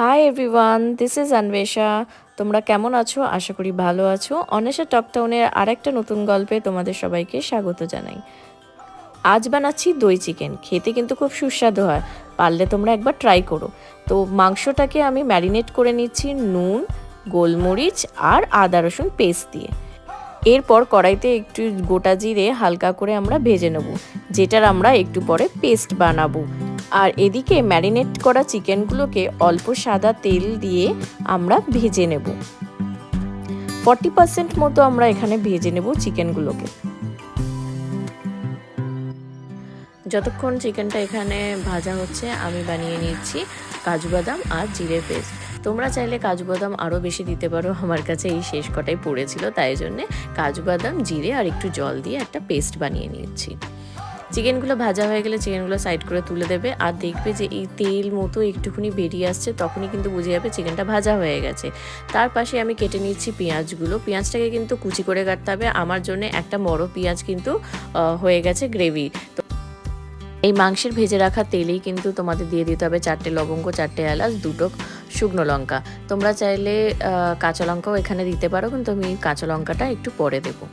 Hi everyone this is Anwesha তোমরা কেমন আছো? আশা করি ভালো আছো। অনেশা টকটাউনের আরেকটা নতুন গল্পে তোমাদের সবাইকে স্বাগত জানাই। আজ বানাচ্ছি দই চিকেন। খেতে কিন্তু খুব সুস্বাদু হয়। পারলে তোমরা একবার ট্রাই করো। তো মাংসটাকে আমি ম্যারিনেট করে নিচ্ছি নুন, গোলমরিচ আর আদা রসুন পেস্ট দিয়ে। এরপর কড়াইতে একটু গোটা জিরে হালকা করে আমরা ভেজে নেব। যেটার আমরা একটু পরে পেস্ট বানাবো। আর এদিকে ম্যারিনেট করা চিকেনগুলোকে অল্প সাদা তেল দিয়ে আমরা ভেজে নেব। ফর্টি পার্সেন্ট মতো আমরা এখানে ভেজে নেব চিকেনগুলোকে। যতক্ষণ চিকেনটা এখানে ভাজা হচ্ছে, আমি বানিয়ে নিচ্ছি কাজু বাদাম আর জিরে পেস্ট। তোমরা চাইলে কাজু বাদাম আরও বেশি দিতে পারো, আমার কাছে এই শেষ কটাই পড়েছিল, তাই জন্যে কাজু বাদাম, জিরে আর একটু জল দিয়ে একটা পেস্ট বানিয়ে নিচ্ছি। চিকেনগুলো ভাজা হয়ে গেলে চিকেনগুলো সাইড করে তুলে দেবে আর দেখবে যে এই তেল মতো একটুখানি বেরিয়ে আসছে, তখনই কিন্তু বুঝে যাবে চিকেনটা ভাজা হয়ে গেছে। তার পাশে আমি কেটে নিচ্ছি পেঁয়াজগুলো। পেঁয়াজটাকে কিন্তু কুচি করে কাটতে হবে। আমার জন্য একটা বড় পেঁয়াজ কিন্তু হয়ে গেছে গ্রেভি তো এই মাংসের ভেজে রাখা তেলেই কিন্তু তোমাদের দিয়ে দিতে হবে চারটে লবঙ্গ, চারটে এলাচ, দুটো শুকনো লঙ্কা। তোমরা চাইলে কাঁচা লঙ্কাও এখানে দিতে পারো, কিন্তু আমি কাঁচা লঙ্কাটা একটু পরে দেবো।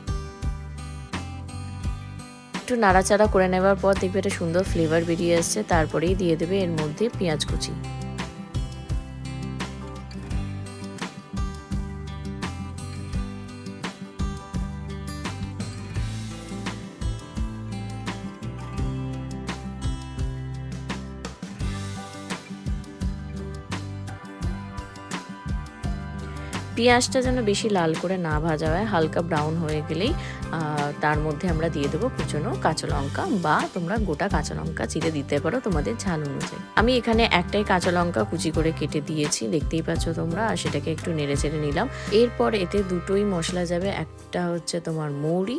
একটু নাড়াচাড়া করে নেওয়ার পর দেখবে এটা সুন্দর ফ্লেভার বেরিয়ে আসছে তারপরেই দিয়ে দেবে এর মধ্যে পেঁয়াজ কুচি। পেঁয়াজটা যেন বেশি লাল করে না ভাজা হয়, হালকা ব্রাউন হয়ে গেলেই তার মধ্যে আমরা দিয়ে দেবো কুচনো কাঁচা লঙ্কা বা তোমরা গোটা কাঁচা লঙ্কা চিড়ে দিতে পারো তোমাদের ঝাল অনুযায়ী। আমি এখানে একটাই কাঁচা লঙ্কা কুচি করে কেটে দিয়েছি, দেখতেই পাচ্ছ তোমরা, আর সেটাকে একটু নেড়ে চেড়ে নিলাম। এরপর এতে দুটোই মশলা যাবে, একটা হচ্ছে তোমার মৌরি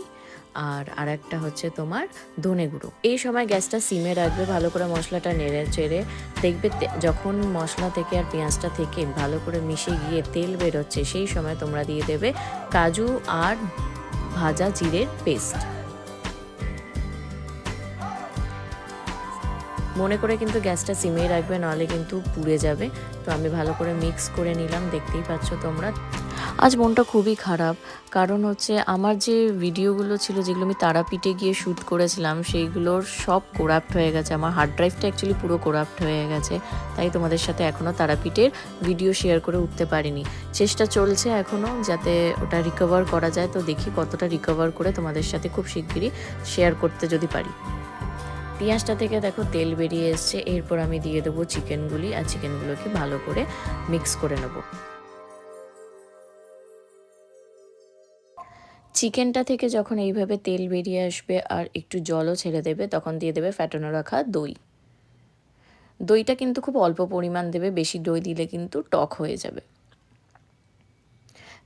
আর আর একটা হচ্ছে তোমার ধনে গুঁড়ো। এই সময় গ্যাসটা সিমে রাখবে, ভালো করে মশলাটা নেড়ে চেড়ে দেখবে যখন মশলা থেকে আর পেঁয়াজটা থেকে ভালো করে মিশে গিয়ে তেল বেরোচ্ছে, সেই সময় তোমরা দিয়ে দেবে কাজু আর ভাজা জিরের পেস্ট। মনে করে কিন্তু গ্যাসটা সিমেই রাখবে, নাহলে কিন্তু পুড়ে যাবে। তো আমি ভালো করে মিক্স করে নিলাম, দেখতেই পাচ্ছ তোমরা। আজ মনটা খুবই খারাপ। কারণ হচ্ছে আমার যে ভিডিওগুলো ছিল, যেগুলো আমি তারাপীঠে গিয়ে শ্যুট করেছিলাম, সেইগুলোর সব কোরাপ্ট হয়ে গেছে। আমার হার্ড ড্রাইভটা অ্যাকচুয়ালি পুরো কোরাপ্ট হয়ে গেছে। তাই তোমাদের সাথে এখনও তারাপীঠের ভিডিও শেয়ার করে উঠতে পারিনি। চেষ্টা চলছে এখনও যাতে ওটা রিকভার করা যায়। তো দেখি কতটা রিকভার করে তোমাদের সাথে খুব শিগগিরই শেয়ার করতে যদি পারি। পেঁয়াজটা থেকে দেখো তেল বেরিয়ে এসছে। এরপর আমি দিয়ে দেবো চিকেনগুলি আর চিকেনগুলোকে ভালো করে মিক্স করে নেব। চিকেনটা থেকে যখন এইভাবে তেল বেরিয়ে আসবে আর একটু জলও ছেড়ে দেবে, তখন দিয়ে দেবে ফ্যাটানো রাখা দই। দইটা কিন্তু খুব অল্প পরিমাণ দেবে, বেশি দই দিলে কিন্তু টক হয়ে যাবে।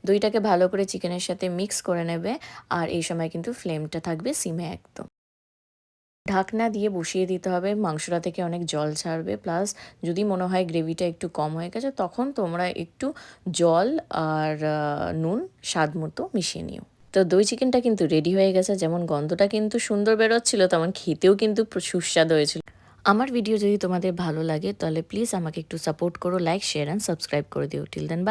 দইটাকে ভালো করে চিকেনের সাথে মিক্স করে নেবে আর এই সময় কিন্তু ফ্লেমটা থাকবে সিমে একদম। ঢাকনা দিয়ে বসিয়ে দিতে হবে, মাংসটা থেকে অনেক জল ছাড়বে, প্লাস যদি মনে হয় গ্রেভিটা একটু কম হয়ে গেছে, তখন তোমরা একটু জল আর নুন স্বাদ মতো মিশিয়ে নিও। তো দই চিকেনটা কিন্তু রেডি হয়ে গেছে। যেমন গন্ধটা কিন্তু সুন্দর বেরোচ্ছিল, তেমন খেতেও কিন্তু সুস্বাদু হয়েছিল। আমার ভিডিও যদি তোমাদের ভালো লাগে, তাহলে প্লিজ আমাকে একটু সাপোর্ট করো লাইক শেয়ার অ্যান্ড সাবস্ক্রাইব করে দিও। টিল দেন বা